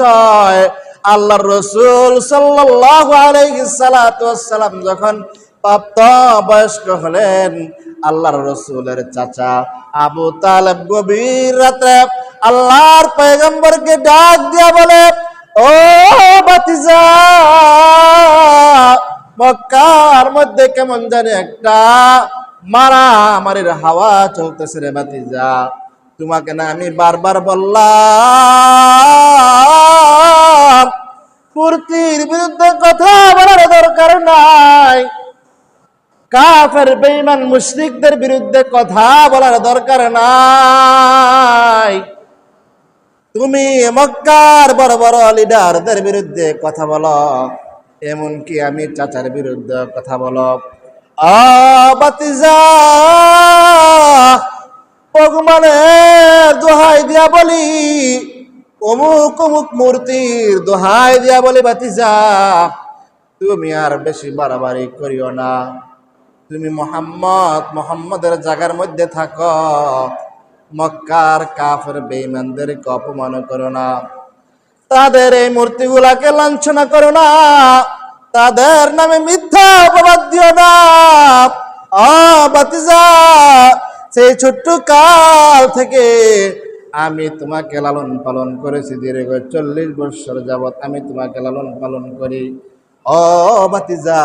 বিষয়। আল্লাহর রসুল ওয়াসসালাম যখন প্রাপ্ত বয়স্ক হলেন, আল্লাহর রসুলের চাচা আবু তালেব গভীর রাতে আল্লাহর পয়গম্বরকে ডাক দিয়া বলে, ও বাতিজা মক্কার মধ্যে কেমন জানি একটা মারা আমারের হাওয়া চলতেছে রে বাতিজা তোমাকে না আমি বারবার বললাম ফুর্তির বিরুদ্ধে কথা বলার দরকার নাই। কাফের, বেঈমান, মুশরিকদের বিরুদ্ধে কথা বলার দরকার নাই। তুমি মক্কার বড় বড় লিডারদের বিরুদ্ধে কথা বলো, এমনকি আমি চাচার বিরুদ্ধে কথা বলো। আবাতিজা ভগবানের দোহাই দিয়া বলি, অমুক অমুক মূর্তির দোহাই দিয়া বলি, বাতিজা, তুমি আর বেশি বাড়াবাড়ি করিও না। তুমি মোহাম্মদ, মোহাম্মদের জায়গার মধ্যে থাকো। মক্কার কাফের বেঈমানদেরকে অপমান করো না। তাদের এই মূর্তিগুলাকে লাঞ্ছনা করো না। তাদের নামে মিথ্যা অপবাদ দিও না। আ বাতিজা সেই ছোট্ট কাল থেকে আমি তোমাকে লালন পালন করেছি দীর্ঘ চল্লিশ বৎসর যাবৎ আমি তোমাকে লালন পালন করি। ও বাতিজা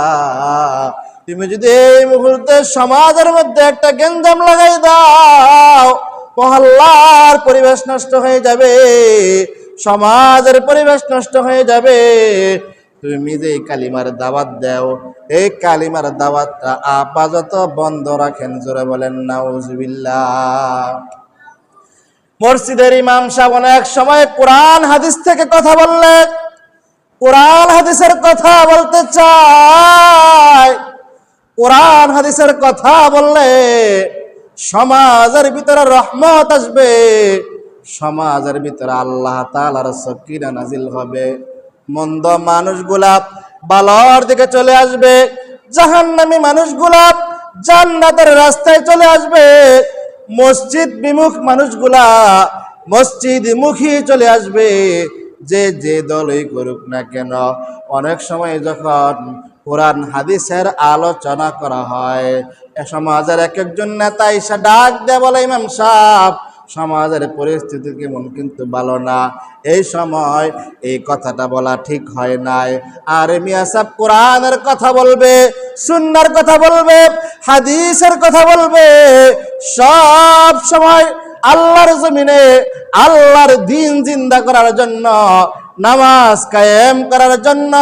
তুমি যদি এই মুহূর্তে সমাজের মধ্যে একটা গেঞ্জাম লাগাই দাও, মহল্লার পরিবেশ নষ্ট হয়ে যাবে, সমাজের পরিবেশ নষ্ট হয়ে যাবে। তুমি যে কালিমার দাওয়াত দাও এই কালিমার দাওয়াতটা আপাতত বন্ধ রাখেন, জোরে বলেন, নাউজুবিল্লাহ। মসজিদের ইমাম সাহেব অনেক সময় কোরআন হাদিস থেকে কথা বললে, কোরআন হাদিসের কথা বলতে চায়। কোরআন হাদিসের কথা বললে সমাজের ভিতরে রহমত আসবে, সমাজের ভিতরে আল্লাহ তালার সকিনা নাজিল হবে। মন্দ মানুষগুলা বালর দিকে চলে আসবে, জাহান্নামী মানুষগুলা জান্নাতের রাস্তায় চলে আসবে, মসজিদ বিমুখ মানুষগুলা মসজিদ মুখী চলে আসবে, যে যে দলই করুক না কেন। অনেক সময় যখন কোরআন হাদিসের আলোচনা করা হয়, এ সমাজের এক একজন নেতা এসে ডাক দেয় বলে ইমাম সাহ সমাজের পরিস্থিতি কেমন কিন্তু ভালো না। এই সময় এই কথাটা বলা ঠিক হয় নাই। আর মিয়া সাহেব কোরআনের কথা বলবে, সুন্নার কথা বলবে, হাদিসের কথা বলবে, সব সময় আল্লাহর জমিনে আল্লাহর দিন জিন্দা করার জন্য, নামাজ কায়েম করার জন্য,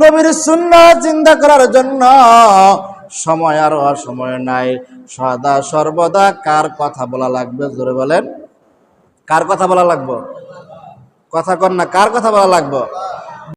নবীর সুন্নাত জিন্দা করার জন্য সময় আর সময় নাই। সদা সর্বদা কার কথা বলা লাগবে? জোরে বলেন। কার কথা বলা লাগবো? কথা কর না, কার কথা বলা লাগবে?